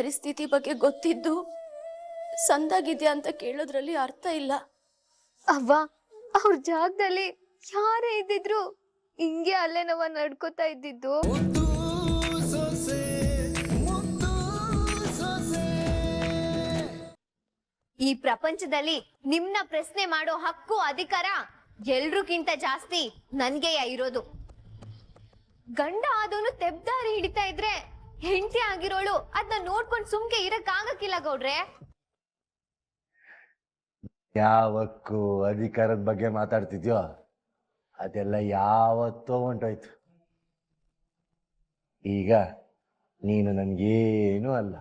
ಪರಿಸ್ಥಿತಿ ಬಗ್ಗೆ ಗೊತ್ತಿದ್ದು ಸಂದಾಗಿದ್ಯಾ ಅಂತ ಕೇಳೋದ್ರಲ್ಲಿ ಅರ್ಥ ಇಲ್ಲ. ಅವ್ವ ಅವ್ರ ಜಾಗದಲ್ಲಿ ಯಾರೇ ಇದ್ದಿದ್ರು ಹಿಂಗೆ ಅಲ್ಲೇ ನಾವ ನಡ್ಕೋತಾ ಇದ್ದಿದ್ದು. ಈ ಪ್ರಪಂಚದಲ್ಲಿ ನಿಮ್ನ ಪ್ರಶ್ನೆ ಮಾಡೋ ಹಕ್ಕು ಅಧಿಕಾರ ಎಲ್ರಿಗಿಂತ ಜಾಸ್ತಿ ನನ್ಗೆಯ ಇರೋದು. ಗಂಡ ಆದೋನು ತೆಬ್ದಾರಿ ಹಿಡಿತಾ ಇದ್ರೆ ಹೆಂಡತಿ ಆಗಿರೋಳು ಅದನ್ನ ನೋಡ್ಕೊಂಡ್ ಸುಮ್ಕೆ ಇರಕ್ ಆಗಕ್ಕಿಲ್ಲ ಗೌಡ್ರೆ. ಯಾವಕ್ಕೂ ಅಧಿಕಾರದ ಬಗ್ಗೆ ಮಾತಾಡ್ತಿದ್ಯೋ ಅದೆಲ್ಲ ಯಾವತ್ತೋ ಹೊಂಟೋಯ್ತು ಈಗ ನೀನು ನನ್ಗೇನು ಅಲ್ಲ.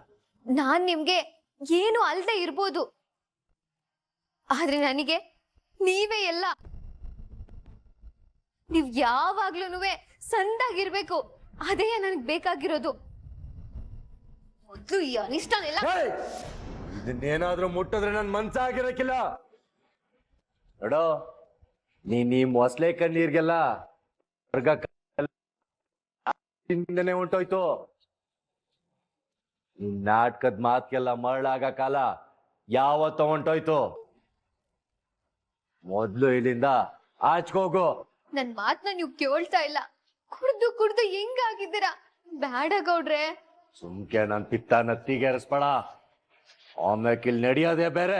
ನಾನ್ ನಿಮ್ಗೆ ಏನು ಅಲ್ಲದೆ ಇರ್ಬೋದು. ಆದ್ರೆ ನನಗೆ ನೀವೇ ಎಲ್ಲ. ನೀವ್ ಯಾವಾಗ್ಲೂ ಸಂದಾಗಿರ್ಬೇಕು ಅದೇ ನನಗ್ ಬೇಕಾಗಿರೋದು. ಮೊದ್ಲು ಈ ಅನಿಷ್ಟನೆಲ್ಲ ಏಯ್! ಇದನ್ನೇನಾದ್ರೂ ಮುಟ್ಟಿದ್ರೆ ನನ್ ಮನ್ಸಾಗಿರಕ್ಕಿಲ್ಲ. ನೋಡೋ ನೀನ್ ಈ ಮೊಸಲೆ ಕಣ್ಣೀರ್ಗೆಲ್ಲ ಹಿಂದೆನೆ ಹಿಂದನೆ ಹೊಂಟೋಯ್ತು ನಾಟಕದ ಮಾತ್ಗೆಲ್ಲ ಮರಳಾಗ ಕಾಲ ಯಾವತ್ತ ಹೊಂಟೋಯ್ತು ಮೊದ್ಲು ಇಲ್ಲಿಂದ ಆಚ್ಕೋಗು ನನ್ ಮಾತ್ನ ನೀವು ಕೇಳ್ತಾ ಇಲ್ಲ. ಕುಡ್ದು ಕುಡ್ದು ಹೆಂಗಾಗಿದ್ದೀರಾ? ಬ್ಯಾಡ ಗೌಡ್ರೆ. ಸುಮ್ಕೆ ನನ್ ಪಿತ್ತ ನತ್ತಿಗೇರಿಸ್ಬೇಡ ಆಮ್ಯಾಕ್ ಇಲ್ಲಿ ನಡೆಯೋದೇ ಬೇರೆ.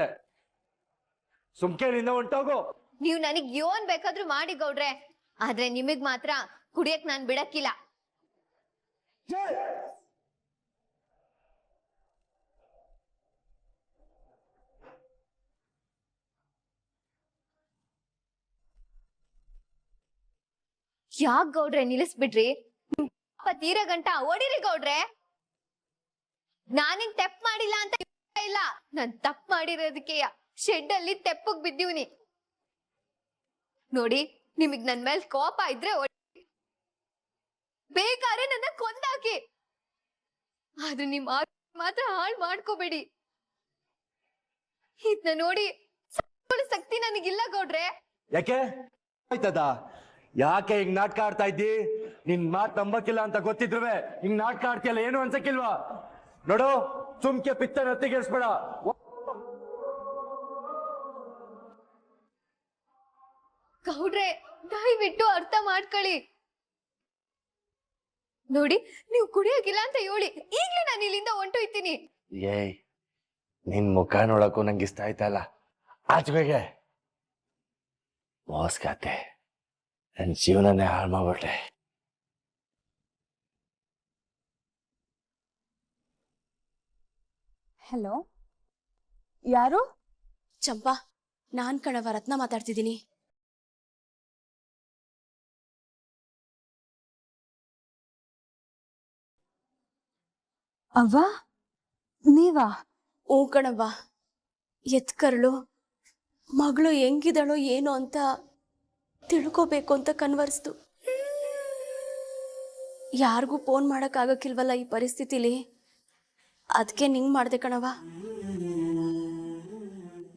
ಸುಮ್ಕೆ ನಿಂದ ಹೊಂಟೋಗು. ನೀವ್ ನನಗ್ ಯೋನ್ ಬೇಕಾದ್ರೂ ಮಾಡಿ ಗೌಡ್ರೆ. ಆದ್ರೆ ನಿಮಗ್ ಮಾತ್ರ ಕುಡಿಯಕ್ ನಾನ್ ಬಿಡಕ್ಕಿಲ್ಲ. ಯಾಕ್ ಗೌಡ್ರೆ ನಿಲ್ಲಿಸ್ಬಿಡ್ರಿ ಪಾಪ ತೀರ ಗಂಟ ಓಡಿರಿ ಗೌಡ್ರೆ. ನಾನಿನ್ ತೆಪ್ ಮಾಡಿಲ್ಲ ಅಂತ ಇಲ್ಲ. ನಾನ್ ತಪ್ಪು ಮಾಡಿರೋದಕ್ಕೆ ಶೆಡ್ ಅಲ್ಲಿ ತೆಪ್ಪಗ್ ಬಿದ್ದೀವ್ನಿ. ನೋಡಿ, ನಿಮಗ್ ನನ್ ಮೇಲೆ ಕೋಪ ಇದ್ರೆ. ಬೇಕಾದ್ರೆ ನನ್ನ ಕೊಂದಾಕಿ. ಆದ್ರೆ ನಿಮ್ ಮಾತ್ರ ಹಾಳ್ ಮಾಡ್ಕೋಬೇಡಿ. ಇದ್ನ ನೋಡಿ ಶಕ್ತಿ ನನಗಿಲ್ಲ ಗೌಡ್ರೆ. ಯಾಕೆ? ಆಯ್ತದ? ಯಾಕೆ ಹಿಂಗ್ ನಾಟಕ ಆಡ್ತಾ ಇದ್ದಿ? ನಿನ್ ಮಾತ್ ನಂಬಕ್ಕಿಲ್ಲ ಅಂತ ಗೊತ್ತಿದ್ರುವೆ, ಹಿಂಗ್ ನಾಟಕ ಆಡ್ತಿಯಲ್ಲ ಏನು ಅನ್ಸಕ್ಕಿಲ್ವಾ? ನೋಡು ಸುಮ್ಕೆ ಪಿತ್ತ ನತ್ತಿಗೇರಿಸ್ಬೇಡ ಗೌಡ್ರೆ ದಯವಿಟ್ಟು ಅರ್ಥ ಮಾಡ್ಕೊಳ್ಳಿ. ನೋಡಿ ನೀವು ಕುಡಿಯೋಗಿಲ್ಲ ಅಂತ ಹೇಳಿ ಈಗ್ಲೇ ನಾನು ಇಲ್ಲಿಂದ ಹೊಂಟೋಯ್ತೀನಿ ಏಯ್ ನಿನ್ ಮುಖ ನೋಡಕ್ಕೂ ನಂಗೆ ಇಷ್ಟ ಆಯ್ತಲ್ಲ ಆಚೆಗೆ ಮೋಸ್ಕಾತೆ ನನ್ ಜೀವನನೇ ಹಾಳು ಮಾಡ್ಬಿಟ್ಟೆ ಹಲೋ? ಯಾರು? ಚಂಪಾ ನಾನ್ ಕಣವ ರತ್ನ ಮಾತಾಡ್ತಿದ್ದೀನಿ. ಅವ್ವ? ನೀವಾ? ಓ ಕಣವ್ವ. ಎತ್ಕರ್ಳು ಮಗಳು ಹೆಂಗಿದಳೋ ಏನೋ ಅಂತ ತಿಳ್ಕೋಬೇಕು ಅಂತ ಕನ್ವರ್ಸ್ತು ಯಾರಿಗೂ ಫೋನ್ ಮಾಡೋಕ್ಕಾಗಕ್ಕಿಲ್ವಲ್ಲ ಈ ಪರಿಸ್ಥಿತಿಲಿ? ಅದಕ್ಕೆ ನಿಂಗೆ ಮಾಡಿದೆ ಕಣವ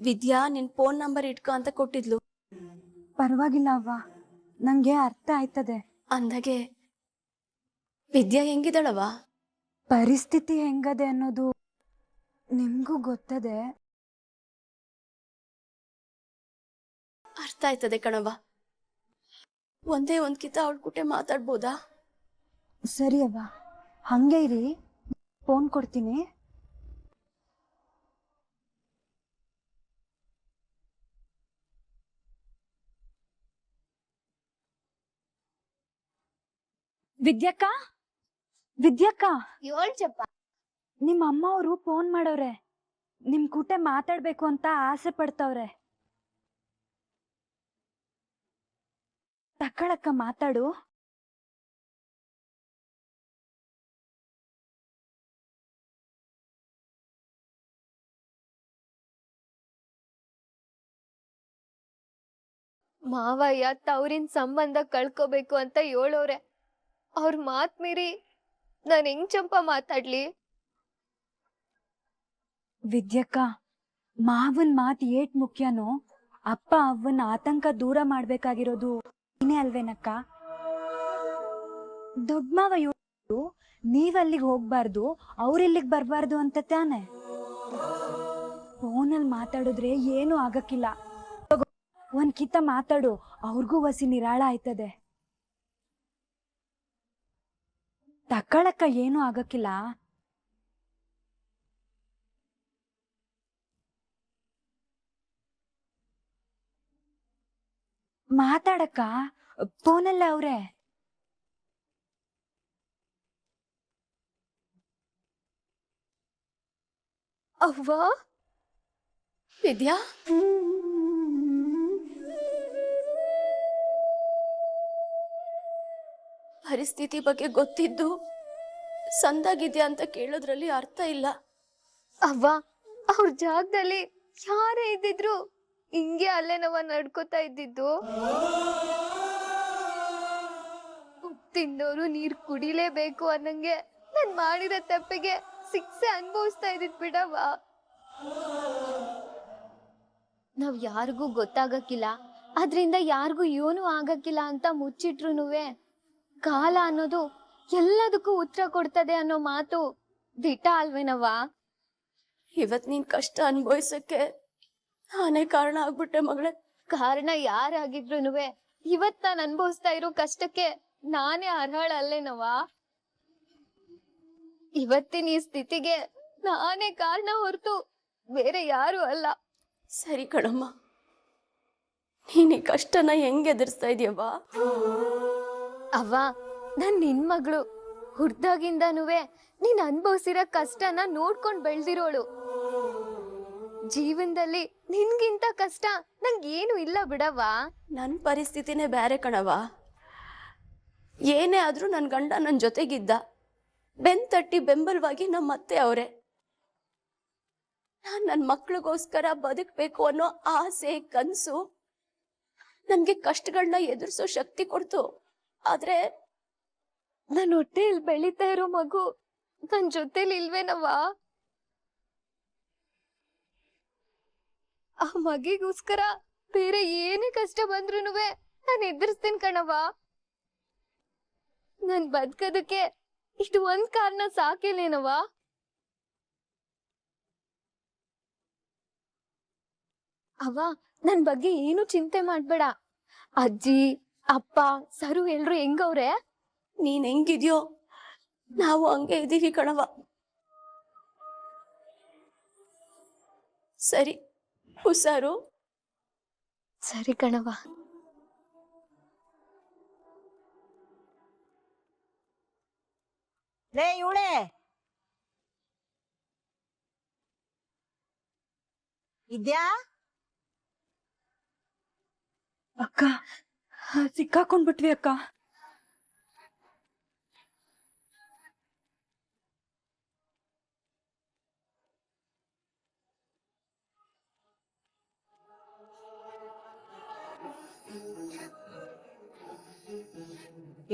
ವಿದ್ಯಾ ನಿನ್ ಫೋನ್ ನಂಬರ್ ಇಟ್ಕೊ ಅಂತ ಕೊಟ್ಟಿದ್ಲು. ಪರವಾಗಿಲ್ಲ ಅವ್ವ. ನಂಗೆ ಅರ್ಥ ಆಯ್ತದೆ. ಅಂದಾಗೆ ವಿದ್ಯಾ ಹೆಂಗಿದಳವ ಪರಿಸ್ಥಿತಿ ಹೆಂಗದೆ ಅನ್ನೋದು ನಿಮ್ಗೂ ಗೊತ್ತದೆ. ಅರ್ಥ ಆಯ್ತದೆ ಕಣವ ಒಂದೇ ಒಂದ್ ಕಿತ ಅವಳ ಕುಟೆ ಮಾತಾಡ್ಬೋದಾ? ಸರಿ ಅವ್ವ. ಹಂಗೆ ಇರಿ. ಫೋನ್ ಕೊಡ್ತೀನಿ. ವಿದ್ಯಕ್ಕ? ವಿದ್ಯಕ್ಕ? ಏಳ್ ಚಪ್ಪ ನಿಮ್ಮ ಅಮ್ಮ ಅವರು ಫೋನ್ ಮಾಡವ್ರೆ ನಿಮ್ ಕೂಟೆ ಮಾತಾಡ್ಬೇಕು ಅಂತ ಆಸೆ ಪಡ್ತವ್ರೆ. ತಕ್ಕಳಕ್ಕ ಮಾತಾಡು. ಮಾವಯ್ಯ ತವ್ರಿನ್ ಸಂಬಂಧ ಕಳ್ಕೋಬೇಕು ಅಂತ ಹೇಳೋರೆ. ಅವ್ರ ಮಾತ್ ಮೀರಿ ನಾನ್ ಹೆಂಗ್ ಚಂಪ ಮಾತಾಡ್ಲಿ? ವಿದ್ಯಕ್ಕ, ಮಾವನ್ ಮಾತ್ ಏಟ್ ಮುಖ್ಯನೋ, ಅಪ್ಪ ಅವನ್ ಆತಂಕ ದೂರ ಮಾಡ್ಬೇಕಾಗಿರೋದು ನೀನೇ ಅಲ್ವೇನಕ್ಕ? ದೊಡ್ಡ ಮಾವ ನೀವ್ ಅಲ್ಲಿಗೆ ಹೋಗ್ಬಾರ್ದು, ಅವ್ರ ಇಲ್ಲಿಗೆ ಬರ್ಬಾರ್ದು ಅಂತ ತಾನೆ? ಫೋನಲ್ಲಿ ಮಾತಾಡಿದ್ರೆ ಏನು ಆಗಕ್ಕಿಲ್ಲ. ಒಂದ್ ಕಿತ್ತ ಮಾತಾಡು, ಅವ್ರಿಗೂ ವಸಿ ನಿರಾಳ ಆಯ್ತದೆ ತಕ್ಕಳಕ್ಕ ಏನು ಆಗಕ್ಕಿಲ್ಲ. ಮಾತಾಡಕ್ಕ, ಫೋನಲ್ಲ ಅವ್ರೆ. ಅವ್ವಾ? ವಿದ್ಯಾ? ಪರಿಸ್ಥಿತಿ ಬಗ್ಗೆ ಗೊತ್ತಿದ್ದು ಸಂದಾಗಿದ್ಯಾ ಅಂತ ಕೇಳೋದ್ರಲ್ಲಿ ಅರ್ಥ ಇಲ್ಲ. ಅವ್ವ ಅವ್ರ ಜಾಗದಲ್ಲಿ ಯಾರೇ ಇದ್ದಿದ್ರು ಹಿಂಗೆ ಅಲ್ಲೇ ನಾವ ನಡ್ಕೋತಾ ಇದ್ದಿದ್ದು. ತಿಂದವರು ನೀರ್ ಕುಡಿಲೇಬೇಕು ಅನ್ನಂಗೆ ನಾನ್ ಮಾಡಿದ ತಪ್ಪಿಗೆ ಸಿಕ್ಸೆ ಅನುಭವಿಸ್ತಾ ಇದ್ದಿದ್ ಬಿಡವ್ವ. ನಾವ್ ಯಾರಿಗೂ ಗೊತ್ತಾಗಕ್ಕಿಲ್ಲ ಅದ್ರಿಂದ ಯಾರಿಗೂ ಏನು ಆಗಕ್ಕಿಲ್ಲ ಅಂತ ಮುಚ್ಚಿಟ್ರುನುವೆ ಕಾಲ ಅನ್ನೋದು ಎಲ್ಲದಕ್ಕೂ ಉತ್ತರ ಕೊಡ್ತದೆ ಅನ್ನೋ ಮಾತು ದಿಟ ಅಲ್ವೇನವ್ವ? ಇವತ್ ನೀನ್ ಕಷ್ಟ ಅನ್ಭವಿಸಕ್ಕೆ ನಾನೇ ಕಾರಣ ಆಗ್ಬಿಟ್ಟೆ ಮಗಳೇ. ಕಾರಣ ಯಾರಾಗಿದ್ರುನುವೆ ಇವತ್ ನಾನ್ ಅನ್ಭವಿಸ್ತಾ ಇರೋ ಕಷ್ಟಕ್ಕೆ ನಾನೇ ಅರ್ಹಳಲ್ಲೇನವ ಇವತ್ತಿನ ಈ ಸ್ಥಿತಿಗೆ ನಾನೇ ಕಾರಣ ಹೊರತು ಬೇರೆ ಯಾರು ಅಲ್ಲ. ಸರಿ ಕಣಮ್ಮ ನೀನ್ ಈ ಕಷ್ಟನ ಹೆಂಗ್ ಎದುರಿಸ್ತಾ ಇದೀಯವ್ವ? ಅವ್ವ, ನನ್ ನಿನ್ ಮಗಳು. ಹುರ್ದಾಗಿಂದನುವೆ ನೀನ್ ಅನ್ಭವಿಸಿರೋ ಕಷ್ಟನ ನೋಡ್ಕೊಂಡ್ ಬೆಳ್ದಿರೋಳು. ಜೀವನದಲ್ಲಿ ನಿನ್ಗಿಂತ ಕಷ್ಟ ನಂಗೇನು ಇಲ್ಲ ಬಿಡವ್ವ. ನನ್ನ ಪರಿಸ್ಥಿತಿನೇ ಬೇರೆ ಕಣವ ಏನೇ ಆದ್ರೂ ನನ್ನ ಗಂಡ ನನ್ನ ಜೊತೆಗಿದ್ದ. ಬೆನ್ ತಟ್ಟಿ ಬೆಂಬಲವಾಗಿ ನಮ್ಮ ಅತ್ತೆ ಅವರೇ. ನಾನು ನನ್ನ ಮಕ್ಳಿಗೋಸ್ಕರ ಬದುಕಬೇಕು ಅನ್ನೋ ಆಸೆ, ಕನಸು ನನಗೆ ಕಷ್ಟಗಳನ್ನ ಎದುರಿಸೋ ಶಕ್ತಿ ಕೊಡ್ತು. ಆದ್ರೆ ನನ್ನ ಹೊಟ್ಟೆಯಲ್ಲಿ ಬೆಳೀತಾ ಇರೋ ಮಗು ನನ್ ಜೊತೆಲಿ ಇಲ್ವೇನವ್ವ? ಆ ಮಗಿಗೋಸ್ಕರ ಬೇರೆ ಏನೇ ಕಷ್ಟ ಬಂದ್ರೂನುವೆ ನಾನು ಎದುರಿಸ್ತೀನಿ ಕಣವ್ವ. ನನ್ ಬದುಕೋದಕ್ಕೆ ಇಷ್ಟು ಒಂದ್ ಕಾರಣ ಸಾಕೇನೇನವಾ ಅವ ನನ್ ಬಗ್ಗೆ ಏನು ಚಿಂತೆ ಮಾಡ್ಬೇಡ. ಅಜ್ಜಿ ಅಪ್ಪ ಸರು ಎಲ್ರು ಹೆಂಗವ್ರೆ? ನೀನ್ ಹೆಂಗಿದ್ಯೋ? ನಾವು ಹಂಗೆ ಇದೀವಿ ಕಣವ ಸರಿ ಹುಷಾರು? ಸರಿ ಕಣವ ಲೇ ಇವಳೆ! ಇದ್ಯಾ? ಅಕ್ಕ ಸಿಕ್ಕಾಕೊಂಡ್ಬಿಟ್ವಿ ಅಕ್ಕ.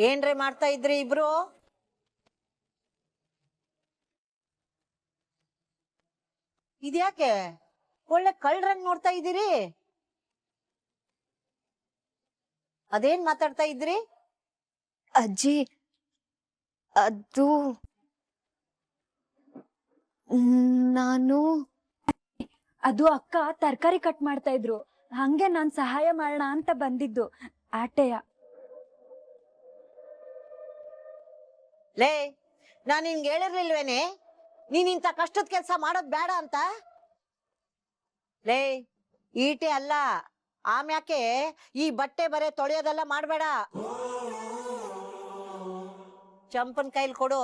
ಏನ್ರಿ ಮಾಡ್ತಾ ಇದ್ರಿ ಇಬ್ರು? ಇದ್ಯಾಕೆ? ಒಳ್ಳೆ ಕಳ್ರಂಗ್ ನೋಡ್ತಾ ಇದ್ದೀರಿ? ಅದೇನ್ ಮಾತಾಡ್ತಾ ಇದ್ರಿ? ಅಜ್ಜಿ ಅದು ನಾನು ಅದು ಅಕ್ಕ ತರಕಾರಿ ಕಟ್ ಮಾಡ್ತಾ ಇದ್ರು. ಹಂಗೆ ನಾನ್ ಸಹಾಯ ಮಾಡೋಣ ಅಂತ ಬಂದಿದ್ದು. ಆಟೆಯ. ಲೇ ನಾನ್ ನಿನ್ಗೆ ಹೇಳಿರ್ಲಿಲ್ವೇನೆ? ನೀನ್ ಇಂಥ ಕಷ್ಟದ ಕೆಲಸ ಮಾಡೋದ್ ಬೇಡ ಅಂತ? ಲೇ ಈಟೆ ಅಲ್ಲ. ಆಮ್ಯಾಕೆ ಈ ಬಟ್ಟೆ ಬರೆ ತೊಳೆಯೋದೆಲ್ಲ ಮಾಡ್ಬೇಡ. ಚಂಪನ್ ಕೈಲಿ ಕೊಡು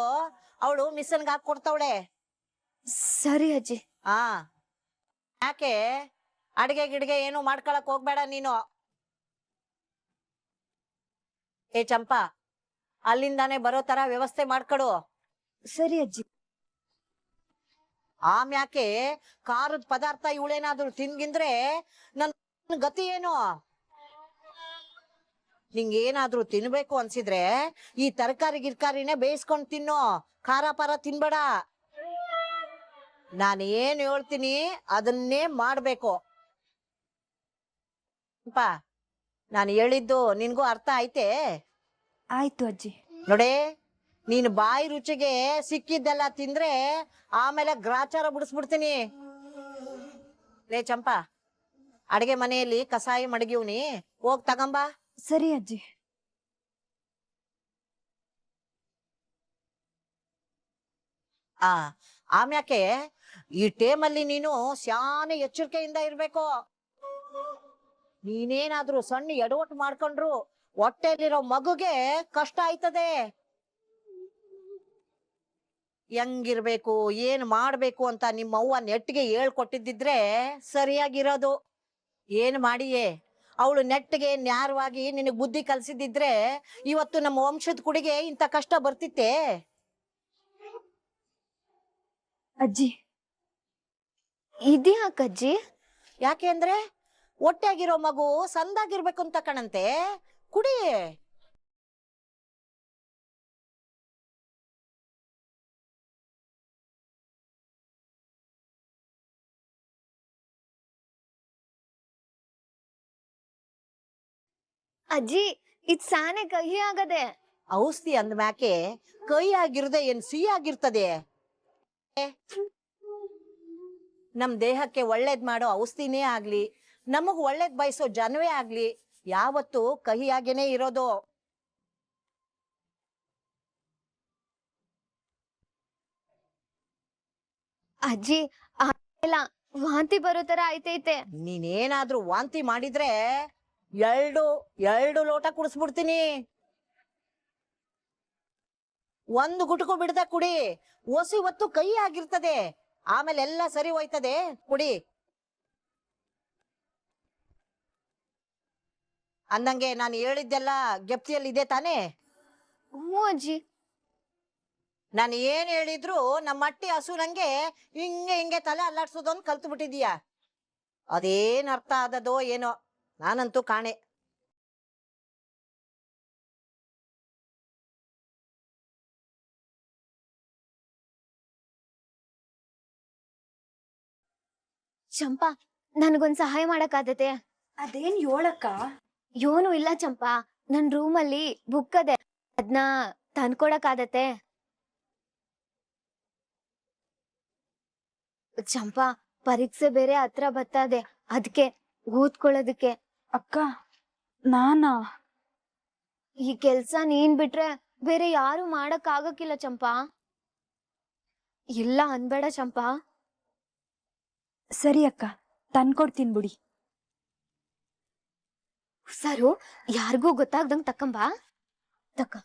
ಅವಳು ಮಿಸನ್ಗೆ ಹಾಕಿ ಕೊಡ್ತಾವಳೆ. ಸರಿ ಅಜ್ಜಿ. ಆ. ಯಾಕೆ ಅಡಿಗೆ ಗಿಡ್ಗೆ ಏನು ಮಾಡ್ಕೊಳಕ್ ಹೋಗ್ಬೇಡ ನೀನು. ಏ ಚಂಪಾ ಅಲ್ಲಿಂದಾನೆ ಬರೋ ತರ ವ್ಯವಸ್ಥೆ ಮಾಡ್ಕೊಡು. ಸರಿ ಅಜ್ಜಿ. ಆಮ್ಯಾಕೆ ಖಾರದ ಪದಾರ್ಥ ಇವಳೇನಾದ್ರೂ ತಿನ್ಗಿಂದ್ರೆ ನನ್ ಗತಿ ಏನು? ನಿಂಗೇನಾದ್ರೂ ತಿನ್ಬೇಕು ಅನ್ಸಿದ್ರೆ ಈ ತರಕಾರಿ ಗಿರ್ಕಾರಿನೇ ಬೇಯಿಸ್ಕೊಂಡು ತಿನ್ನು. ಖಾರ ಪಾರ ತಿನ್ಬೇಡ. ನಾನು ಏನ್ ಹೇಳ್ತೀನಿ ಅದನ್ನೇ ಮಾಡ್ಬೇಕು. ನಾನು ಹೇಳಿದ್ದು ನಿನ್ಗೂ ಅರ್ಥ ಆಯ್ತೆ? ಆಯ್ತು ಅಜ್ಜಿ. ನೋಡೇ ನೀನು ಬಾಯಿ ರುಚಿಗೆ ಸಿಕ್ಕಿದ್ದೆಲ್ಲ ತಿಂದ್ರೆ ಆಮೇಲೆ ಗ್ರಾಚಾರ ಬಿಡಿಸ್ಬಿಡ್ತೀನಿ. ಲೇ ಚಂಪಾ. ಅಡಿಗೆ ಮನೆಯಲ್ಲಿ ಕಸಾಯಿ ಮಡಗಿವ್ನಿ. ಹೋಗ್ ತಗಂಬ. ಸರಿ ಅಜ್ಜಿ. ಆ ಆಮ್ಯಾಕೆ ಈ ಟೇಮಲ್ಲಿ ನೀನು ಶಾನೆ ಎಚ್ಚರಿಕೆಯಿಂದ ಇರ್ಬೇಕು. ನೀನೇನಾದ್ರೂ ಸಣ್ಣ ಎಡವಟ್ಟು ಮಾಡ್ಕೊಂಡ್ರು ಹೊಟ್ಟೆಲಿರೋ ಮಗುಗೆ ಕಷ್ಟ ಆಯ್ತದೆ. ಹೆಂಗಿರ್ಬೇಕು ಏನ್ ಮಾಡ್ಬೇಕು ಅಂತ ನಿಮ್ಮ ಅವ್ವ ನೆಟ್ಟಿಗೆ ಹೇಳ್ಕೊಟ್ಟಿದ್ದಿದ್ರೆ ಸರಿಯಾಗಿರೋದು. ಏನ್ ಮಾಡಿಯೇ? ಅವಳು ನೆಟ್ಟಿಗೆ ನ್ಯಾರವಾಗಿ ನಿನಗೆ ಬುದ್ಧಿ ಕಲ್ಸಿದ್ದಿದ್ರೆ ಇವತ್ತು ನಮ್ಮ ವಂಶದ ಕುಡಿಗೆ ಇಂಥ ಕಷ್ಟ ಬರ್ತಿತ್ತೆ? ಅಜ್ಜಿ. ಇದ್ಯಾಕಜ್ಜಿ ಯಾಕೆ ಅಂದ್ರೆ ಹೊಟ್ಟೆಗಿರೋ ಮಗು ಸಂದಾಗಿರ್ಬೇಕು ಅಂತ ಕಣಂತೆ. ಕುಡಿ ಅಜ್ಜಿ ಇದ್ ಸಾನೆ ಕಹಿ ಆಗದೆ. ಔಷಧಿ ಅಂದ್ಮ್ಯಾಕೆ ಕೈ ಆಗಿರದೆ ಏನ್ ಸಿಹಿ ಆಗಿರ್ತದೆ? ನಮ್ ದೇಹಕ್ಕೆ ಒಳ್ಳೇದ್ ಮಾಡೋ ಔಷಧಿನೇ ಆಗ್ಲಿ ನಮಗ್ ಒಳ್ಳೇದ್ ಬಯಸೋ ಜನವೇ ಆಗ್ಲಿ ಯಾವತ್ತು ಕಹಿಯಾಗೇನೆ ಇರೋದು. ಅಜ್ಜಿ ವಾಂತಿ ಬರೋ ತರ ಆಯ್ತೈತೆ. ನೀನೇನಾದ್ರೂ ವಾಂತಿ ಮಾಡಿದ್ರೆ ಎರಡು ಎರಡು ಲೋಟ ಕುಡಿಸ್ಬಿಡ್ತೀನಿ. ಒಂದು ಗುಟುಕು ಬಿಡದ ಕುಡಿ. ಒಸಿ ಹೊತ್ತು ಕೈ ಆಗಿರ್ತದೆ. ಆಮೇಲೆ ಎಲ್ಲ ಸರಿ ಹೋಯ್ತದೆ. ಕುಡಿ. ಅಂದಂಗೆ ನಾನು ಹೇಳಿದ್ದೆಲ್ಲ ಗೆಪ್ತಿಯಲ್ಲಿ ಇದೆ ತಾನೇ? ಹ್ಞೂ ಅಜ್ಜಿ. ನಾನು ಏನ್ ಹೇಳಿದ್ರು ನಮ್ಮ ಅಟ್ಟಿ ಹಸು ನಂಗೆ ಹಿಂಗೆ ಹಿಂಗೆ ತಲೆ ಅಂತ ಕಲ್ತು ಬಿಟ್ಟಿದೀಯ ಅದೇನ್ ಅರ್ಥ ಆದದೋ ಏನೋ. ನಾನಂತೂ ಕಾಣೆ. ಚಂಪಾ ನನಗೊಂದ್ ಸಹಾಯ ಮಾಡಕ್ಕಾದತೆ ಅದೇನ್ ಯೋಳಕ್ಕ? ಯೋನು ಇಲ್ಲ ಚಂಪಾ. ನನ್ ರೂಮಲ್ಲಿ ಬುಕ್ ಅದೆ. ಅದ್ನ ತಂದ್ಕೊಡಕ್ಕಾದತೆ ಚಂಪಾ ಪರೀಕ್ಷೆ ಬೇರೆ ಹತ್ರ ಬರ್ತದೆ. ಅದಕ್ಕೆ ಓದ್ಕೊಳ್ಳೋದಕ್ಕೆ. ಅಕ್ಕ ನಾನಾ? ಈ ಕೆಲ್ಸ ನೀನ್ ಬಿಟ್ರೆ ಬೇರೆ ಯಾರು ಮಾಡಕ್ ಆಗಕ್ಕಿಲ್ಲ ಚಂಪಾ. ಇಲ್ಲ ಅನ್ಬೇಡ ಚಂಪಾ. ಸರಿ ಅಕ್ಕ ತಂದ್ಕೊಡ್ತೀನಿ ಬಿಡಿ. ಸರು ಯಾರಿಗೂ ಗೊತ್ತಾಗ್ದಂಗ್ ತಕ್ಕಂಬಾ? ತಕ್ಕ.